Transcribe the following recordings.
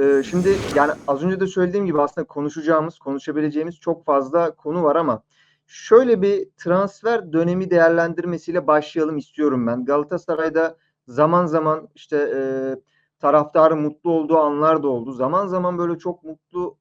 Ee, şimdi yani az önce de söylediğim gibi aslında konuşacağımız, konuşabileceğimiz çok fazla konu var ama şöyle bir transfer dönemi değerlendirmesiyle başlayalım istiyorum ben. Galatasaray'da zaman zaman işte e, taraftarı mutlu olduğu anlar da oldu. Zaman zaman böyle çok mutlu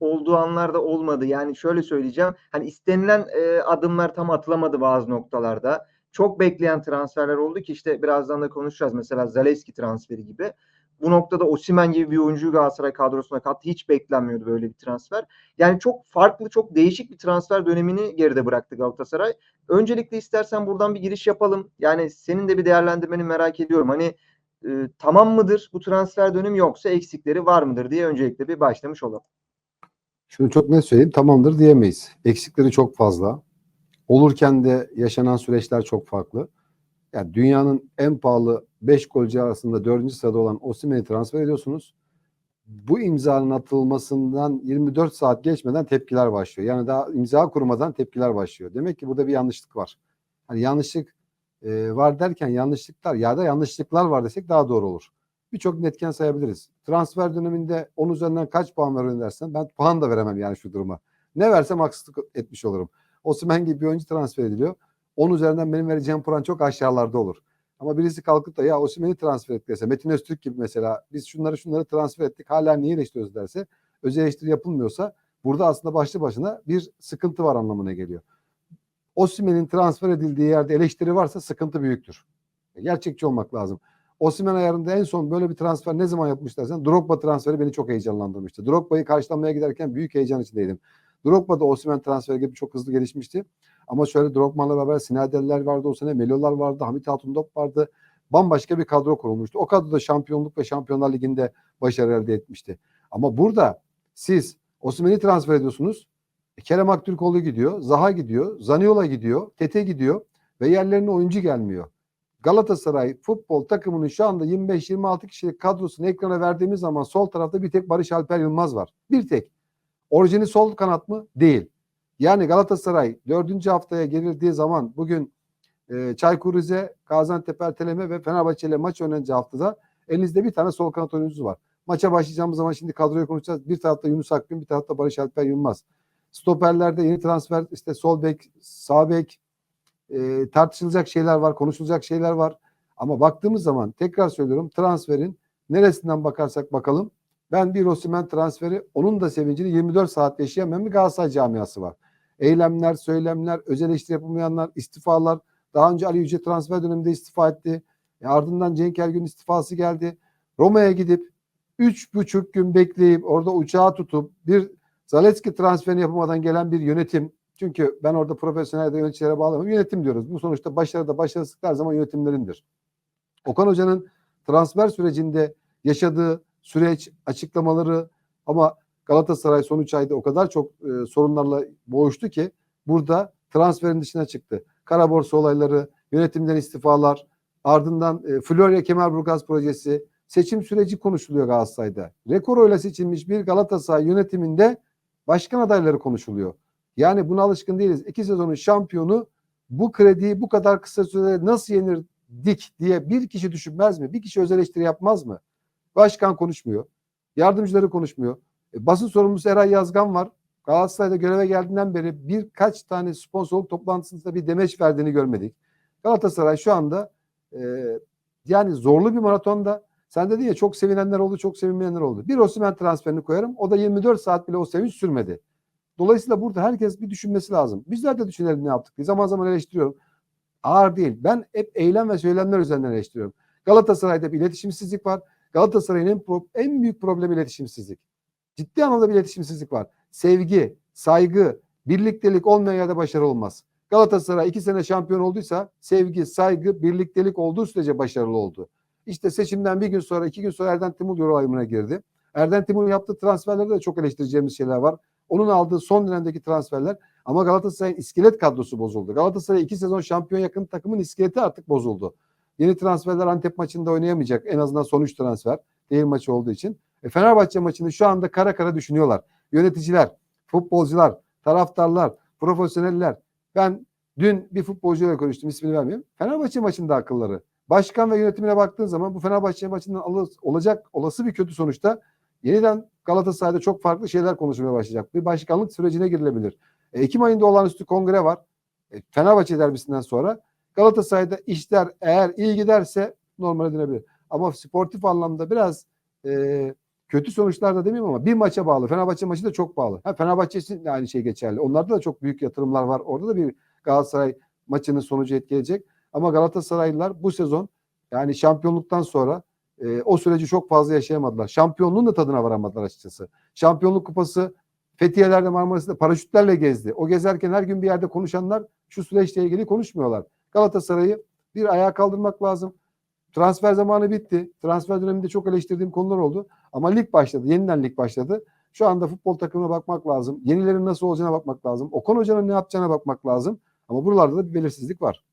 olduğu anlar da olmadı. Yani şöyle söyleyeceğim. Hani istenilen e, adımlar tam atılamadı bazı noktalarda. Çok bekleyen transferler oldu ki işte birazdan da konuşacağız. Mesela Zalewski transferi gibi. Bu noktada Osimhen gibi bir oyuncuyu Galatasaray kadrosuna kattı. Hiç beklenmiyordu böyle bir transfer. Yani çok farklı, çok değişik bir transfer dönemini geride bıraktı Galatasaray. Öncelikle istersen buradan bir giriş yapalım. Yani senin de bir değerlendirmeni merak ediyorum. Hani e, tamam mıdır bu transfer dönemi yoksa eksikleri var mıdır diye öncelikle bir başlamış olalım. Şunu çok net söyleyeyim tamamdır diyemeyiz. Eksikleri çok fazla. Olurken de yaşanan süreçler çok farklı. Yani dünyanın en pahalı 5 golcü arasında 4. sırada olan Osimhen'i transfer ediyorsunuz. Bu imzanın atılmasından 24 saat geçmeden tepkiler başlıyor. Yani daha imza kurmadan tepkiler başlıyor. Demek ki burada bir yanlışlık var. Hani yanlışlık e, var derken yanlışlıklar ya da yanlışlıklar var desek daha doğru olur. Birçok netken sayabiliriz. Transfer döneminde 10 üzerinden kaç puan verir dersen ben puan da veremem yani şu duruma. Ne versem haksızlık etmiş olurum. Osimhen gibi bir oyuncu transfer ediliyor. 10 üzerinden benim vereceğim puan çok aşağılarda olur. Ama birisi kalkıp da ya Osimhen'i transfer ettik dese, Metin Öztürk gibi mesela biz şunları şunları transfer ettik hala niye eleştiriyoruz derse, öz eleştiri yapılmıyorsa burada aslında başlı başına bir sıkıntı var anlamına geliyor. Osimhen'in transfer edildiği yerde eleştiri varsa sıkıntı büyüktür. Gerçekçi olmak lazım. Osimhen ayarında en son böyle bir transfer ne zaman yapmış dersen Drogba transferi beni çok heyecanlandırmıştı. Drogba'yı karşılamaya giderken büyük heyecan içindeydim. Drogba da Osimhen transferi gibi çok hızlı gelişmişti. Ama şöyle Drogba'la beraber Sinaderler vardı o sene, Melolar vardı, Hamit Altundop vardı. Bambaşka bir kadro kurulmuştu. O kadroda şampiyonluk ve Şampiyonlar Ligi'nde başarı elde etmişti. Ama burada siz Osimhen'i transfer ediyorsunuz. E, Kerem Aktürkoğlu gidiyor, Zaha gidiyor, Zaniola gidiyor, Tete gidiyor ve yerlerine oyuncu gelmiyor. Galatasaray futbol takımının şu anda 25-26 kişilik kadrosunu ekrana verdiğimiz zaman sol tarafta bir tek Barış Alper Yılmaz var. Bir tek. Orijini sol kanat mı? Değil. Yani Galatasaray dördüncü haftaya girildiği zaman bugün e, Çaykur Rize, Gaziantep Erteleme ve Fenerbahçe ile maç oynanacağı haftada elinizde bir tane sol kanat oyuncusu var. Maça başlayacağımız zaman şimdi kadroyu konuşacağız. Bir tarafta Yunus Akgün, bir tarafta Barış Alper Yılmaz. Stoperlerde yeni transfer işte sol bek, sağ bek e, tartışılacak şeyler var, konuşulacak şeyler var. Ama baktığımız zaman tekrar söylüyorum transferin neresinden bakarsak bakalım ben bir Osimhen transferi onun da sevincini 24 saat yaşayamayan bir Galatasaray camiası var. Eylemler, söylemler, özel eleştiri yapılmayanlar, istifalar. Daha önce Ali Yüce transfer döneminde istifa etti. E ardından Cenk Ergün istifası geldi. Roma'ya gidip üç buçuk gün bekleyip orada uçağı tutup bir Zalewski transferini yapamadan gelen bir yönetim. Çünkü ben orada profesyonel yöneticilere bağlamam. Yönetim diyoruz. Bu sonuçta başarı da başarısızlık her zaman yönetimlerindir. Okan Hoca'nın transfer sürecinde yaşadığı süreç, açıklamaları ama Galatasaray son 3 ayda o kadar çok e, sorunlarla boğuştu ki burada transferin dışına çıktı. Kara borsa olayları, yönetimden istifalar, ardından e, Florya Kemerburgaz projesi, seçim süreci konuşuluyor Galatasaray'da. Rekor oyla seçilmiş bir Galatasaray yönetiminde başkan adayları konuşuluyor. Yani buna alışkın değiliz. İki sezonun şampiyonu bu krediyi bu kadar kısa sürede nasıl yenir dik diye bir kişi düşünmez mi? Bir kişi öz eleştiri yapmaz mı? Başkan konuşmuyor. Yardımcıları konuşmuyor. E, basın sorumlusu Eray Yazgan var. Galatasaray'da göreve geldiğinden beri birkaç tane sponsorluk toplantısında bir demeç verdiğini görmedik. Galatasaray şu anda e, yani zorlu bir maratonda sen dedin ya çok sevinenler oldu, çok sevinmeyenler oldu. Bir Osimhen transferini koyarım. O da 24 saat bile o sevinç sürmedi. Dolayısıyla burada herkes bir düşünmesi lazım. Bizler de düşünelim ne yaptık diye. Zaman zaman eleştiriyorum. Ağır değil. Ben hep eylem ve söylemler üzerinden eleştiriyorum. Galatasaray'da bir iletişimsizlik var. Galatasaray'ın en, pro- en büyük problemi iletişimsizlik. Ciddi anlamda bir iletişimsizlik var. Sevgi, saygı, birliktelik olmayan yerde başarı olmaz. Galatasaray iki sene şampiyon olduysa sevgi, saygı, birliktelik olduğu sürece başarılı oldu. İşte seçimden bir gün sonra, iki gün sonra Erden Timur yol ayrımına girdi. Erden Timur'un yaptığı transferlerde de çok eleştireceğimiz şeyler var. Onun aldığı son dönemdeki transferler ama Galatasaray'ın iskelet kadrosu bozuldu. Galatasaray iki sezon şampiyon yakın takımın iskeleti artık bozuldu. Yeni transferler Antep maçında oynayamayacak. En azından son 3 transfer. Değil maçı olduğu için. E, Fenerbahçe maçını şu anda kara kara düşünüyorlar. Yöneticiler, futbolcular, taraftarlar, profesyoneller. Ben dün bir futbolcuyla konuştum. ismini vermeyeyim. Fenerbahçe maçında akılları. Başkan ve yönetimine baktığın zaman bu Fenerbahçe maçından olacak olası bir kötü sonuçta yeniden Galatasaray'da çok farklı şeyler konuşmaya başlayacak. Bir başkanlık sürecine girilebilir. E, Ekim ayında olağanüstü kongre var. E, Fenerbahçe derbisinden sonra Galatasaray'da işler eğer iyi giderse normale dönebilir. Ama sportif anlamda biraz e, kötü sonuçlar da demeyeyim ama bir maça bağlı. Fenerbahçe maçı da çok bağlı. Ha, Fenerbahçe için de aynı şey geçerli. Onlarda da çok büyük yatırımlar var. Orada da bir Galatasaray maçının sonucu etkileyecek. Ama Galatasaraylılar bu sezon yani şampiyonluktan sonra e, o süreci çok fazla yaşayamadılar. Şampiyonluğun da tadına varamadılar açıkçası. Şampiyonluk kupası Fethiye'lerde Marmaris'te paraşütlerle gezdi. O gezerken her gün bir yerde konuşanlar şu süreçle ilgili konuşmuyorlar. Galatasaray'ı bir ayağa kaldırmak lazım. Transfer zamanı bitti. Transfer döneminde çok eleştirdiğim konular oldu. Ama lig başladı. Yeniden lig başladı. Şu anda futbol takımına bakmak lazım. Yenilerin nasıl olacağına bakmak lazım. Okan Hoca'nın ne yapacağına bakmak lazım. Ama buralarda da bir belirsizlik var.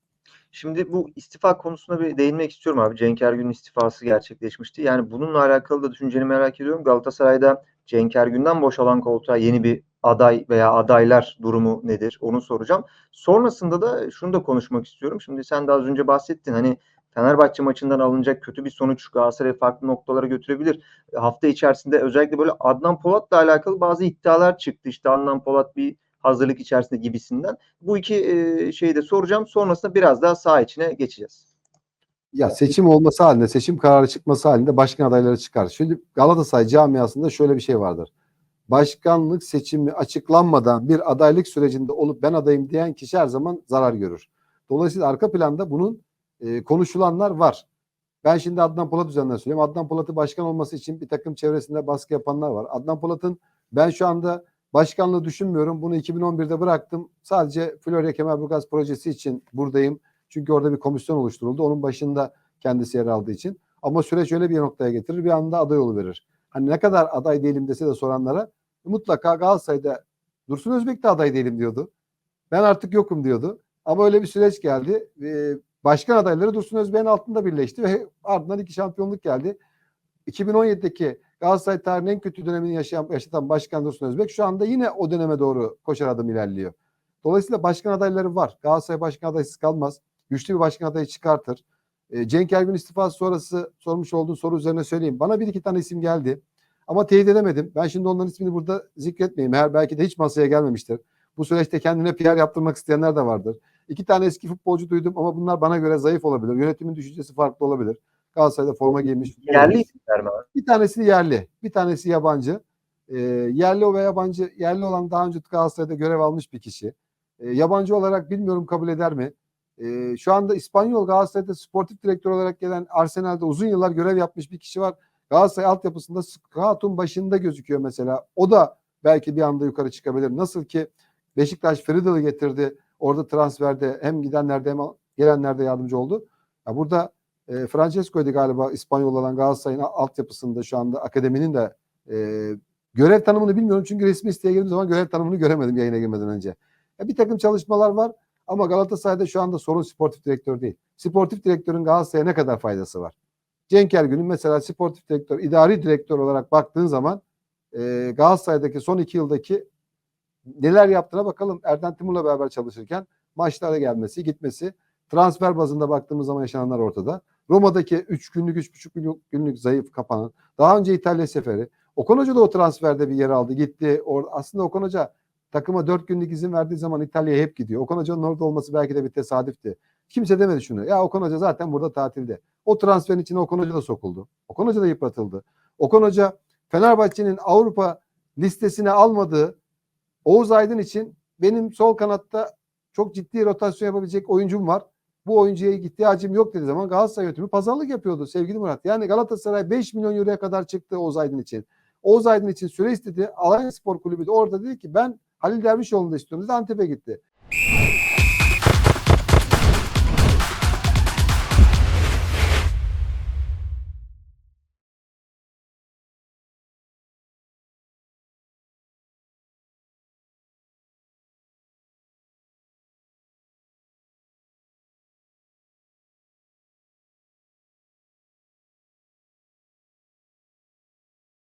Şimdi bu istifa konusuna bir değinmek istiyorum abi. Cenk Ergün'ün istifası gerçekleşmişti. Yani bununla alakalı da düşünceni merak ediyorum. Galatasaray'da Cenk Ergün'den boşalan koltuğa yeni bir aday veya adaylar durumu nedir? Onu soracağım. Sonrasında da şunu da konuşmak istiyorum. Şimdi sen de az önce bahsettin. Hani Fenerbahçe maçından alınacak kötü bir sonuç Galatasaray'ı farklı noktalara götürebilir. Hafta içerisinde özellikle böyle Adnan Polat'la alakalı bazı iddialar çıktı. İşte Adnan Polat bir hazırlık içerisinde gibisinden. Bu iki e, şeyi de soracağım. Sonrasında biraz daha saha içine geçeceğiz. Ya seçim olması halinde, seçim kararı çıkması halinde başkan adayları çıkar. Şimdi Galatasaray camiasında şöyle bir şey vardır. Başkanlık seçimi açıklanmadan bir adaylık sürecinde olup ben adayım diyen kişi her zaman zarar görür. Dolayısıyla arka planda bunun e, konuşulanlar var. Ben şimdi Adnan Polat üzerinden söyleyeyim. Adnan Polat'ı başkan olması için bir takım çevresinde baskı yapanlar var. Adnan Polat'ın ben şu anda başkanlığı düşünmüyorum. Bunu 2011'de bıraktım. Sadece Florya Kemerburgaz projesi için buradayım. Çünkü orada bir komisyon oluşturuldu. Onun başında kendisi yer aldığı için. Ama süreç öyle bir noktaya getirir. Bir anda aday verir. Hani ne kadar aday değilim dese de soranlara mutlaka Galatasaray'da Dursun Özbek aday değilim diyordu. Ben artık yokum diyordu. Ama öyle bir süreç geldi. Ee, başkan adayları Dursun Özbek'in altında birleşti ve ardından iki şampiyonluk geldi. 2017'deki Galatasaray tarihinin en kötü dönemini yaşayan, yaşatan başkan Dursun Özbek şu anda yine o döneme doğru koşar adım ilerliyor. Dolayısıyla başkan adayları var. Galatasaray başkan adaysız kalmaz. Güçlü bir başkan adayı çıkartır. E, Cenk Ergün istifası sonrası sormuş olduğun soru üzerine söyleyeyim. Bana bir iki tane isim geldi. Ama teyit edemedim. Ben şimdi onların ismini burada zikretmeyeyim. Eğer belki de hiç masaya gelmemiştir. Bu süreçte kendine PR yaptırmak isteyenler de vardır. İki tane eski futbolcu duydum ama bunlar bana göre zayıf olabilir. Yönetimin düşüncesi farklı olabilir. Galatasaray'da forma giymiş. Yerli isimler mi? Bir tanesi yerli, bir tanesi yabancı. E, yerli ve yabancı, yerli olan daha önce Galatasaray'da görev almış bir kişi. E, yabancı olarak bilmiyorum kabul eder mi? E, şu anda İspanyol Galatasaray'da sportif direktör olarak gelen Arsenal'de uzun yıllar görev yapmış bir kişi var. Galatasaray altyapısında scout'un başında gözüküyor mesela. O da belki bir anda yukarı çıkabilir. Nasıl ki Beşiktaş Friedel'i getirdi. Orada transferde hem gidenlerde hem gelenlerde yardımcı oldu. Ya burada e, Francesco'ydu galiba İspanyol olan Galatasaray'ın altyapısında şu anda akademinin de e, görev tanımını bilmiyorum. Çünkü resmi siteye girdiğim zaman görev tanımını göremedim yayına girmeden önce. Ya bir takım çalışmalar var ama Galatasaray'da şu anda sorun sportif direktör değil. Sportif direktörün Galatasaray'a ne kadar faydası var? Cenk Ergün'ün mesela sportif direktör, idari direktör olarak baktığın zaman e, Galatasaray'daki son iki yıldaki neler yaptığına bakalım. Erden Timur'la beraber çalışırken maçlara gelmesi, gitmesi, transfer bazında baktığımız zaman yaşananlar ortada. Roma'daki 3 günlük, 3,5 günlük, zayıf kapanan, daha önce İtalya seferi. Okan Hoca da o transferde bir yer aldı, gitti. Or aslında Okan Hoca takıma 4 günlük izin verdiği zaman İtalya'ya hep gidiyor. Okan Hoca'nın orada olması belki de bir tesadüfti. Kimse demedi şunu. Ya Okan Hoca zaten burada tatilde. O transferin içine Okan Hoca da sokuldu. Okan Hoca da yıpratıldı. Okan Hoca Fenerbahçe'nin Avrupa listesine almadığı Oğuz Aydın için benim sol kanatta çok ciddi rotasyon yapabilecek oyuncum var. Bu oyuncuya ihtiyacım yok dediği zaman Galatasaray yönetimi pazarlık yapıyordu sevgili Murat. Yani Galatasaray 5 milyon euroya kadar çıktı Oğuz Aydın için. Oğuz Aydın için süre istedi. Alanya Spor Kulübü de orada dedi ki ben Halil Dervişoğlu'nu da istiyorum dedi. Antep'e gitti.